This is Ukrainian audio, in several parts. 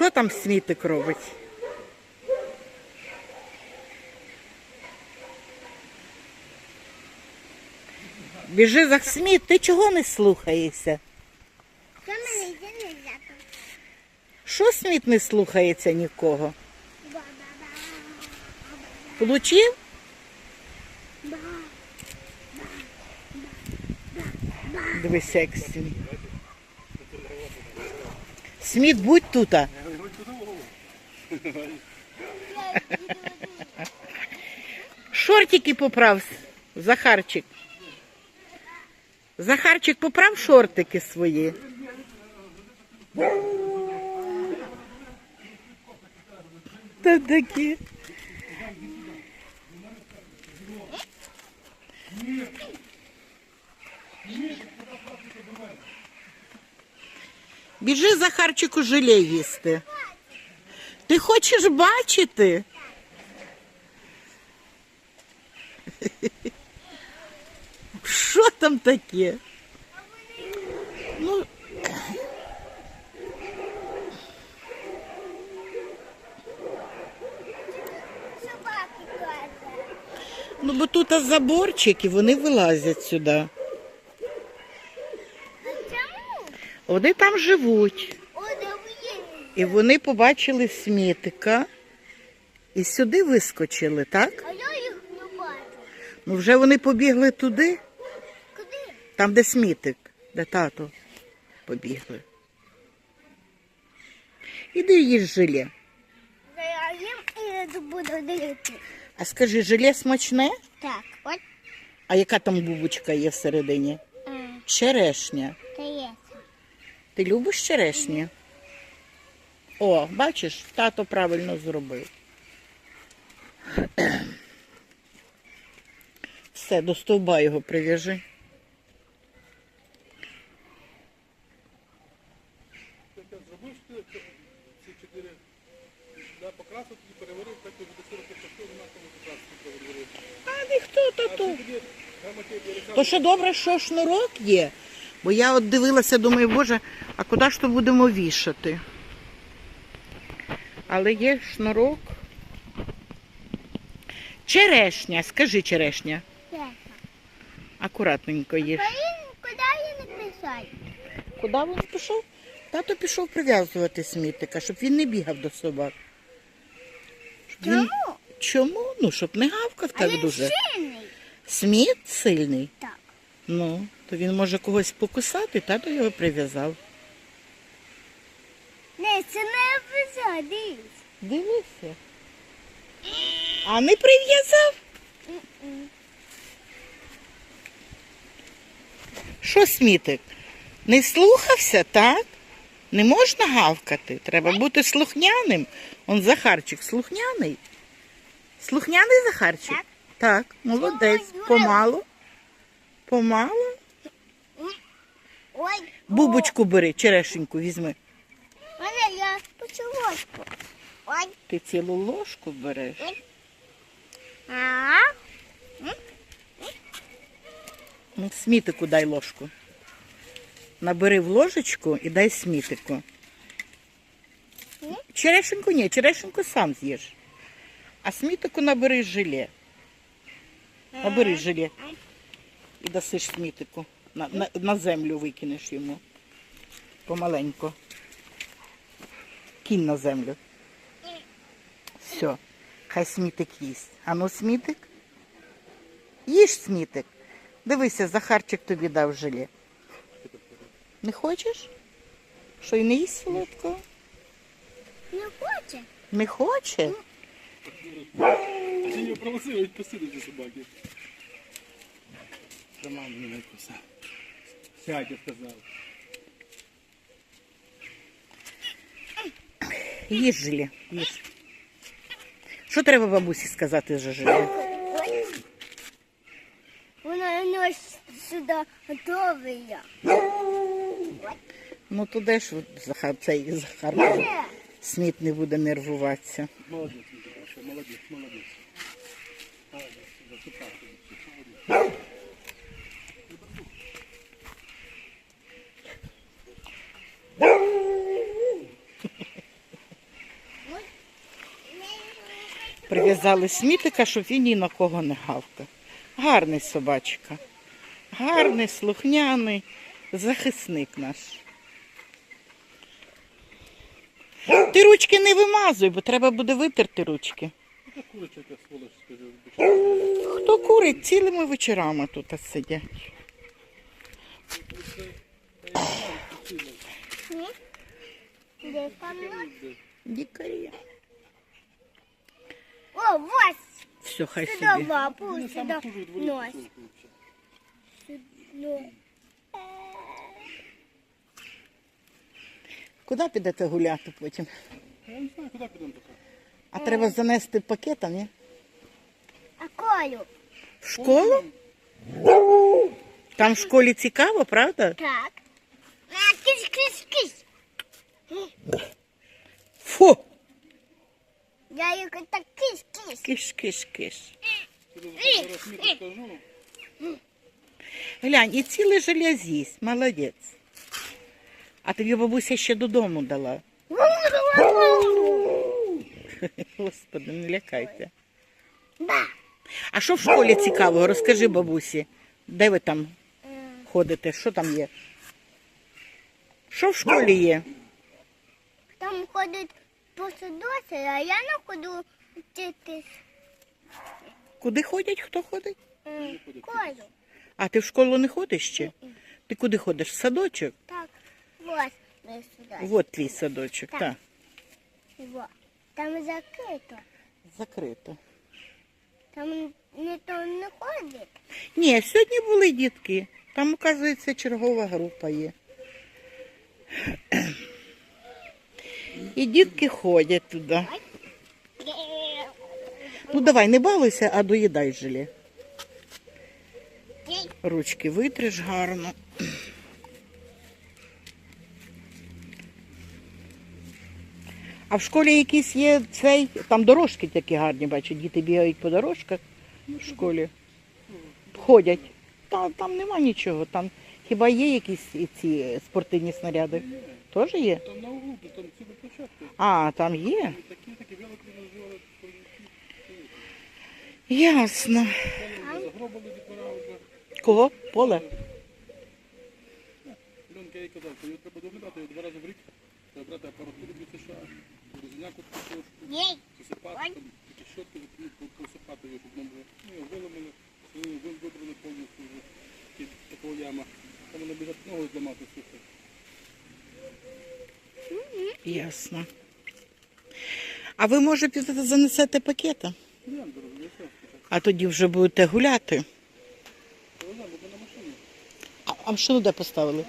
Що там смітик робить? Біжи за сміт, ти чого не слухаєшся? Що сміт не слухається нікого? Получив? Дивися, як сміт. Сміт, будь тут. Шортики поправ, Захарчик. Захарчик поправ шортики свої. Та такі. Біжи, Захарчику, желе їсти. Ти хочеш бачити? Що там таке? Ну, ну бо тут заборчик і вони вилазять сюди. Вони там живуть. І вони побачили смітика і сюди вискочили, так? А я їх не бачу. Ну вже вони побігли туди, Куди? там, де смітик, де тато побігли. Іди їж желе. Та я їм і буду дивити. А скажи, желе смачне? Так, от А яка там бубочка є всередині? е, Черешня. є. Ти любиш черешню? О, бачиш, тато правильно зробив. Все, до стовба його прив'яжи. А ніхто то то. То ще добре, що шнурок є. Бо я от дивилася, думаю, боже, а куди ж то будемо вішати? Але є шнурок. Черешня, скажи черешня. Це. Акуратненько їж. Куди він писати? Куди він пішов? Тато пішов прив'язувати смітика, щоб він не бігав до собак. Щоб він- Чому? Чому? Ну, щоб не гавкав А так він дуже. сильний. Сміт сильний. Так. Ну, то він може когось покусати, тато його прив'язав. Не, це не писати. Дивися. А не прив'язав? Що смітик? Не слухався, так? Не можна гавкати. Треба бути слухняним. Он Захарчик слухняний. Слухняний Захарчик? Так. Так, молодець. Помалу. Помалу. Ой. Бубочку бери, черешеньку візьми. Поцілочку. Ой. Ти цілу ложку береш. А? Ну, смітику дай ложку. Набери в ложечку і дай смітику. Черешеньку ні, черешеньку сам з'їш. А смітику набери желе. Набери желе і дасиш смітику. На, на, на землю викинеш йому. Помаленько. Кінь на землю. Все. Хай смітик їсть. А ну смітик. Їж смітик. Дивися, Захарчик тобі дав желе. Не хочеш? Що і не їсть солодкого? Не хоче? Не хоче? Ти його просив, відпустити ці собаки. Сама мені не куса. Сядь, я сказав. Їж жилі, їж. Що треба бабусі сказати за жилі? Вона носить сюди готова. Ну туди ж от Захар, цей Захар сміт не буде нервуватися. Молодець, молодець. Молодець, Прив'язали смітика, щоб він ні на кого не гавкав. Гарний собачка. Гарний, слухняний, захисник наш. Ти ручки не вимазуй, бо треба буде витерти ручки. Хто курить цілими вечорами тут сидять. Де? Дікарі. О, ось. Все, хай Сюди собі. лапу, Ну, дворі нос. Ну. Куди підете гуляти потім? Я не знаю, куди підемо поки. А треба занести пакета, ні? А Колю? В школу? Там в школі цікаво, правда? Так. А, кись, кись, кись. Фу! Я їх так кись, кись. Киш, киш, киш. Зараз міту скажу. Глянь, і ціле желе з'їсть, молодець. А тобі бабуся ще додому дала. Господи, не лякайте. А що в школі цікавого? Розкажи бабусі, де ви там ходите? Що там є? Що в школі є? Там ходить посадоси, а я не ходжу вчитись. Куди ходять? Хто ходить? М, Колю. А ти в школу не ходиш ще? Ти куди ходиш? В садочок? Так. Ось ми сюди. Вот твій садочок, Так. так. Во. Там закрито. Закрито. Там ніхто не ходить. Ні, сьогодні були дітки. Там, оказується, чергова група є. І дітки ходять туди. Ну давай, не балуйся, а доїдай желе. Ручки витриш гарно. А в школі якийсь є цей, там дорожки такі гарні, бачу, діти бігають по дорожках в школі. Ходять. Та, там нема нічого. Там хіба є якісь ці спортивні снаряди? Теж є? Там на углу, там. А, там є. Такі, такі називали. Ясно. Загробали дітвора вже. Кого? Поле? Льонка я казав, що його треба доглядати його два рази в рік. Треба брати апаратуру для США, розняку трошку, посипати, такі щотки посипати його, щоб нам було. Ну, його виламали, ви- вибрали повністю вже такого яма. Там вони біжать ногу зламати сухо. Ясно. А ви, може, підете занесете пакета? А тоді вже будете гуляти. А, а машину де поставили?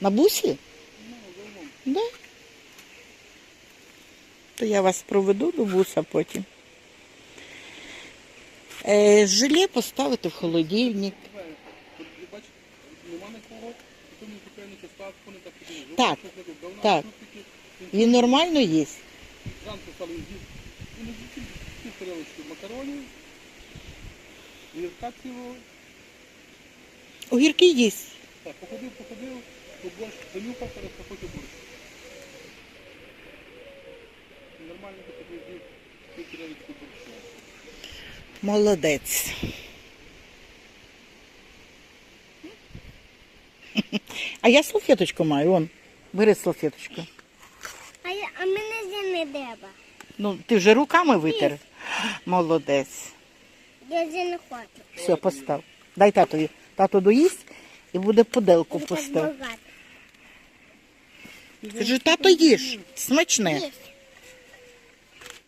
На бусі? Да. То я вас проведу до буса потім. Е, желе поставити в холодильник. Так Так, Він нормально їсть. Зранку стали з'їсти, пів тарелочки макаронів, гірка цілого. Огірки їсть. Так, походив, походив, борщ занюхав, зараз походив борщ. Нормально так з'їв пів тарелочки борщу. Молодець. А я салфеточку маю, он. Бери салфеточку. Зі не треба. Ну, ти вже руками витер. Молодець. Я вже не хочу. Все, постав. Дай татові. Тато доїсть і буде поделку постав. Ти ж тато їж. Смачне. Їсть.